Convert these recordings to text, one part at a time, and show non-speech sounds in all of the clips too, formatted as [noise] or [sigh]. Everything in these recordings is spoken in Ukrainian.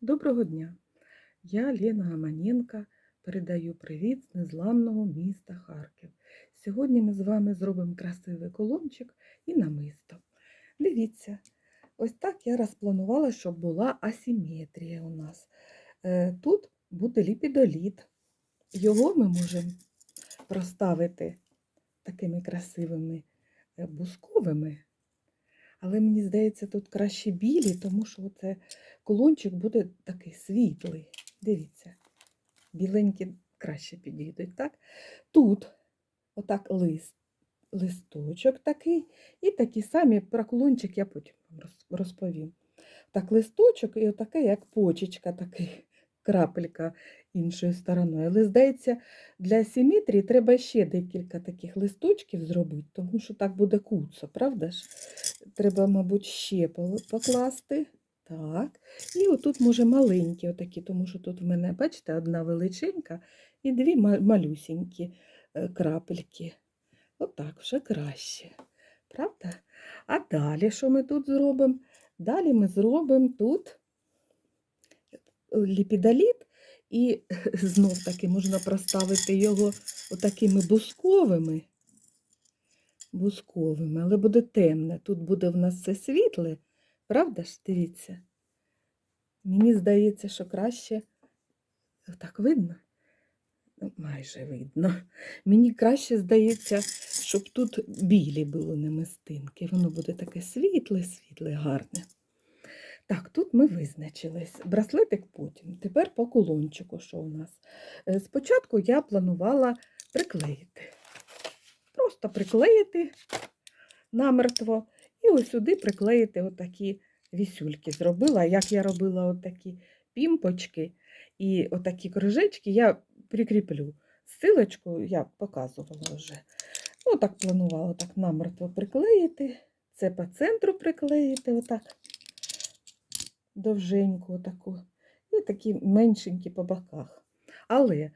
Доброго дня! Я Лена Гаманенка передаю привіт з незламного міста Харків. Сьогодні ми з вами зробимо красивий колончик і намисто. Дивіться, ось так я розпланувала, щоб була асиметрія у нас. Е, Тут буде ліпідоліт. Його ми можемо проставити такими красивими е, бусковими. Але мені здається, тут краще білі, тому що це колончик буде такий світлий. Дивіться, біленькі краще підійдуть. так? Тут отак лист, листочок такий, і такі самі про колончик я потім розповім. Так, листочок і отаке, як почечка, такий крапелька іншою стороною. Але, здається, для симетрії треба ще декілька таких листочків зробити, тому що так буде куцо, правда ж? Треба, мабуть, ще покласти. Так. І отут, може, маленькі отакі, тому що тут в мене, бачите, одна величенька і дві ма- малюсінькі е, крапельки. Отак вже краще. Правда? А далі що ми тут зробимо? Далі ми зробимо тут ліпідоліт, і [laughs] знов таки можна проставити його отакими бусковими. Бусковими, але буде темне. Тут буде в нас все світле. Правда ж, дивіться? Мені здається, що краще так видно? Ну, Майже видно. Мені краще здається, щоб тут білі були намистинки. Воно буде таке світле, світле, гарне. Так, тут ми визначились. Браслетик потім. Тепер по кулончику, що у нас. Е, Спочатку я планувала приклеїти. Просто приклеїти намертво і ось сюди приклеїти отакі вісюльки. Зробила, як я робила отакі пімпочки і отакі кружечки, я прикріплю. Силочку я показувала вже. Ну, так планувала так намертво приклеїти. Це по центру приклеїти, отак довженьку отаку. І такі меншенькі по боках. Але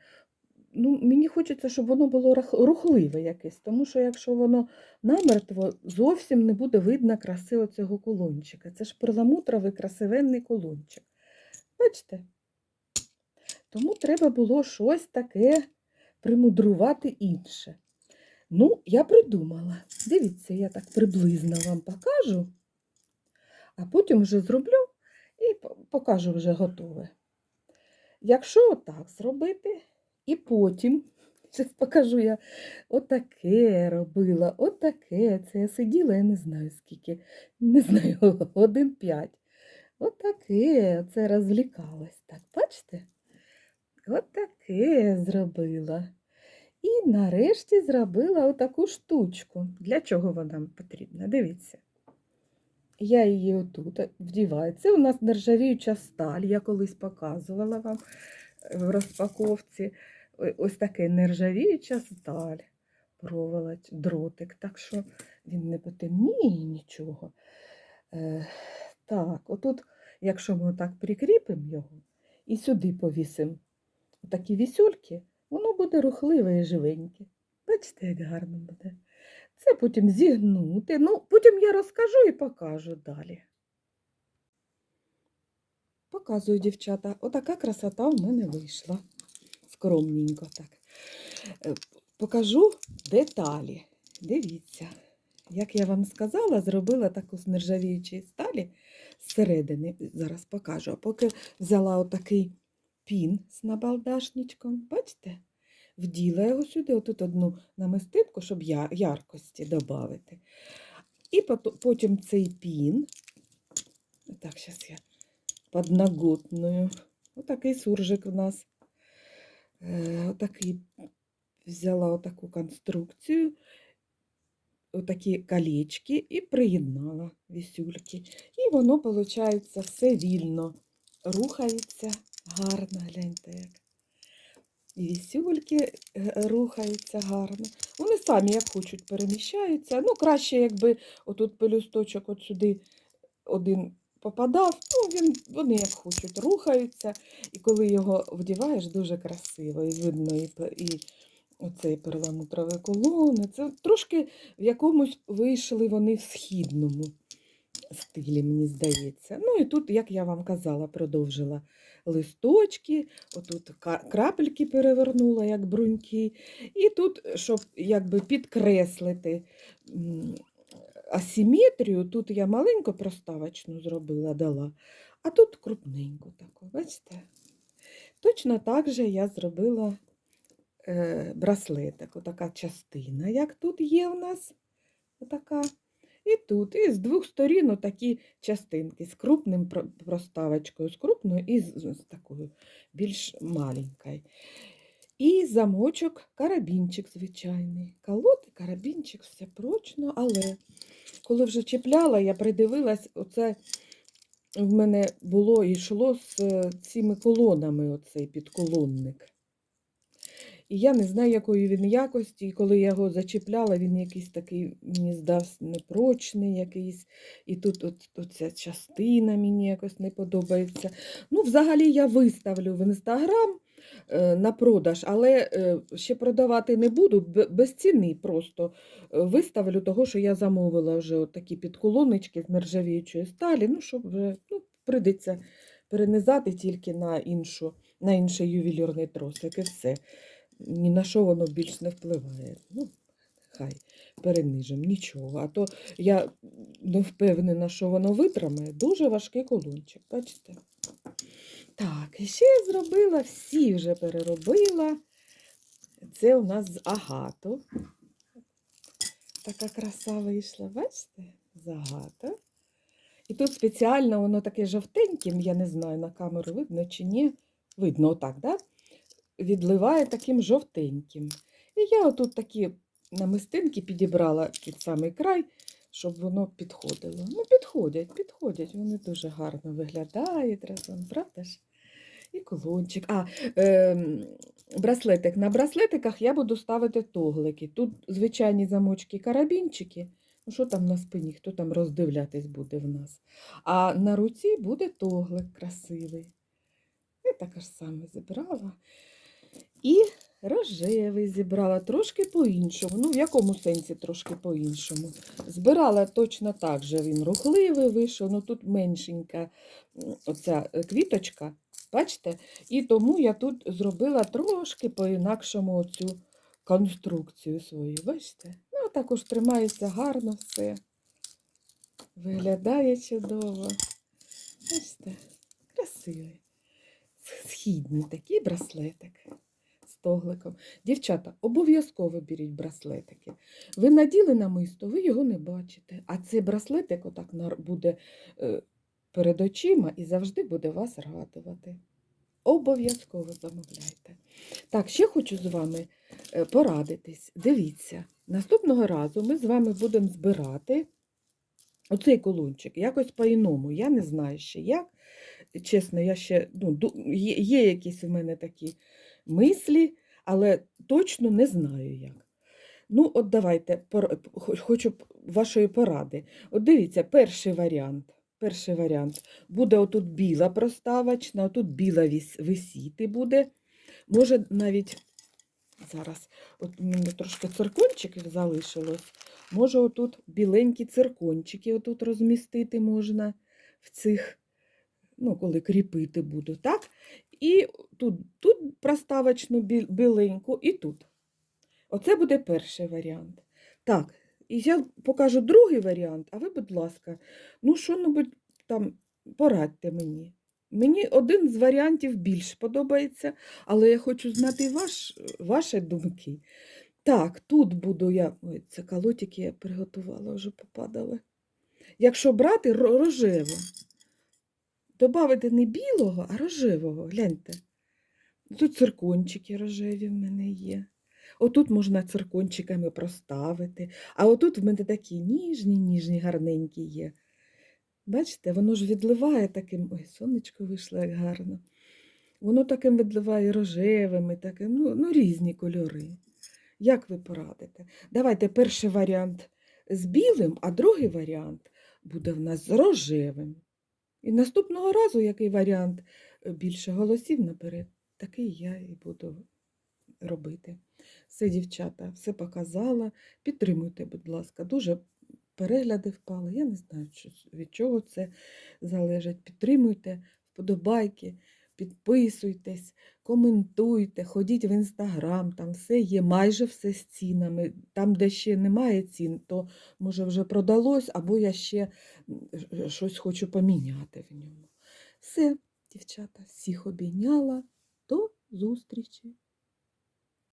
ну, мені хочеться, щоб воно було рухливе якесь, тому що якщо воно намертво, зовсім не буде видно краси оцього колончика. Це ж перламутровий красивенний колончик. Бачите? Тому треба було щось таке примудрувати інше. Ну, я придумала. Дивіться, я так приблизно вам покажу, а потім вже зроблю і покажу вже готове. Якщо отак зробити, і потім, [laughs] покажу я, отаке робила, отаке. Це я сиділа, я не знаю скільки, не знаю, [laughs] годин п'ять. Отаке, це розвлікалась. Так, бачите? Отаке зробила. І нарешті зробила отаку штучку. Для чого вона потрібна? Дивіться. Я її отут вдіваю. Це у нас нержавіюча сталь, я колись показувала вам в розпаковці. Ось таке нержавіюча сталь, проволоч, дротик, так що він не потемніє нічого. Е, так, отут, якщо ми отак прикріпимо його і сюди повісимо такі вісюльки, воно буде рухливе і живеньке. Бачите, як гарно буде. Це потім зігнути. Ну, потім я розкажу і покажу далі. Показую, дівчата, отака красота в мене вийшла. Скромненько так. Е, Покажу деталі. Дивіться, як я вам сказала, зробила таку з нержавіючої сталі зсередини. Зараз покажу. А поки взяла отакий пін з набалдашничком, бачите? Вділа його сюди, отут одну намистинку, щоб яркості додати. І потім цей пін. Так, зараз я подноготную. Отакий суржик в нас. Е, Отакий взяла отаку конструкцію, отакі колечки і приєднала вісюльки. І воно, виходить, все вільно рухається гарно, гляньте як. І вісюльки е, рухаються гарно. Вони самі, як хочуть, переміщаються. Ну, краще, якби отут пелюсточок от сюди один попадав, ну, він, вони як хочуть, рухаються. І коли його вдіваєш, дуже красиво. І видно і, і оцей перламутровий колони. Це трошки в якомусь вийшли вони в східному. Стилі, мені здається. Ну і тут, як я вам казала, продовжила листочки, отут крапельки перевернула, як бруньки. І тут, щоб якби підкреслити асиметрію, тут я маленьку проставочну зробила, дала, а тут крупненьку таку, бачите? Точно так же я зробила е, браслетик, отака частина, як тут є у нас. Отака. І тут, і з двох сторін отакі частинки з крупним проставочкою, з крупною і з, з такою більш маленькою. І замочок, карабінчик звичайний. Колоти, карабінчик, все прочно, але коли вже чіпляла, я придивилась, оце в мене було йшло з е, цими колонами, оцей підколонник. І я не знаю, якої він якості, і коли я його зачіпляла, він якийсь такий, мені здався, непрочний якийсь. І тут от, оця частина мені якось не подобається. Ну, взагалі я виставлю в інстаграм е, на продаж, але е, ще продавати не буду, без ціни просто е, виставлю того, що я замовила вже от такі підколоночки з нержавіючої сталі, ну, щоб вже ну, прийдеться перенизати тільки на, іншу, на інший ювелірний тросик і все ні на що воно більш не впливає. Ну, хай перенижимо, нічого. А то я не впевнена, що воно витримає. Дуже важкий колончик, бачите? Так, і ще зробила, всі вже переробила. Це у нас з агату. Така краса вийшла, бачите? З агату. І тут спеціально воно таке жовтеньким, я не знаю, на камеру видно чи ні. Видно, отак, да? Відливає таким жовтеньким. І я отут такі намистинки підібрала під самий край, щоб воно підходило. Ну, підходять, підходять, вони дуже гарно виглядають разом, правда ж? І колончик. А, е, браслетик. На браслетиках я буду ставити тоглики. Тут звичайні замочки карабінчики. Ну, що там на спині, хто там роздивлятись буде в нас. А на руці буде тоглик красивий. І така ж саме зібрала. І рожевий зібрала трошки по-іншому. Ну, в якому сенсі трошки по-іншому. Збирала точно так же, він рухливий вийшов, ну тут меншенька оця е, квіточка, бачите? І тому я тут зробила трошки по-інакшому оцю конструкцію свою. Бачите? Ну, також тримається гарно все. Виглядає чудово. Бачите? Красивий. Східний такий браслетик з тогликом. Дівчата, обов'язково беріть браслетики. Ви наділи намисто, ви його не бачите. А цей браслетик отак буде е, перед очима і завжди буде вас радувати. Обов'язково замовляйте. Так, ще хочу з вами е, порадитись. Дивіться, наступного разу ми з вами будемо збирати оцей колончик якось по-іному. Я не знаю ще як. Чесно, я ще ну, є, є якісь у мене такі мислі, але точно не знаю як. Ну, от давайте, хочу вашої поради. От дивіться, перший варіант. Перший варіант. Буде отут біла проставочна, отут біла висіти буде. Може навіть зараз, от у мене трошки циркончиків залишилось. Може, отут біленькі циркончики отут розмістити можна в цих, ну, коли кріпити буду, так? І тут, тут проставочну біленьку, і тут. Оце буде перший варіант. Так, і я покажу другий варіант, а ви, будь ласка, ну що-небудь там порадьте мені. Мені один з варіантів більш подобається, але я хочу знати ваш, ваші думки. Так, тут буду я. Ой, це колотики я приготувала, вже попадали. Якщо брати ро- додати не білого, а рожевого. Гляньте. Тут циркончики рожеві в мене є. Отут можна циркончиками проставити, а отут в мене такі ніжні, ніжні, гарненькі є. Бачите, воно ж відливає таким. Ой, сонечко вийшло як гарно. Воно таким відливає рожевими, таким, ну, ну різні кольори. Як ви порадите? Давайте перший варіант з білим, а другий варіант буде в нас з рожевим. І наступного разу, який варіант е, більше голосів наперед, такий я і буду робити. Все, дівчата, все показала. Підтримуйте, будь ласка, дуже перегляди впали. Я не знаю, від чого це залежить. Підтримуйте вподобайки, підписуйтесь, коментуйте, ходіть в інстаграм, там все є, майже все з цінами. Там, де ще немає цін, то може вже продалось, або я ще щось хочу поміняти в ньому. Все, дівчата, всіх обійняла. До зустрічі!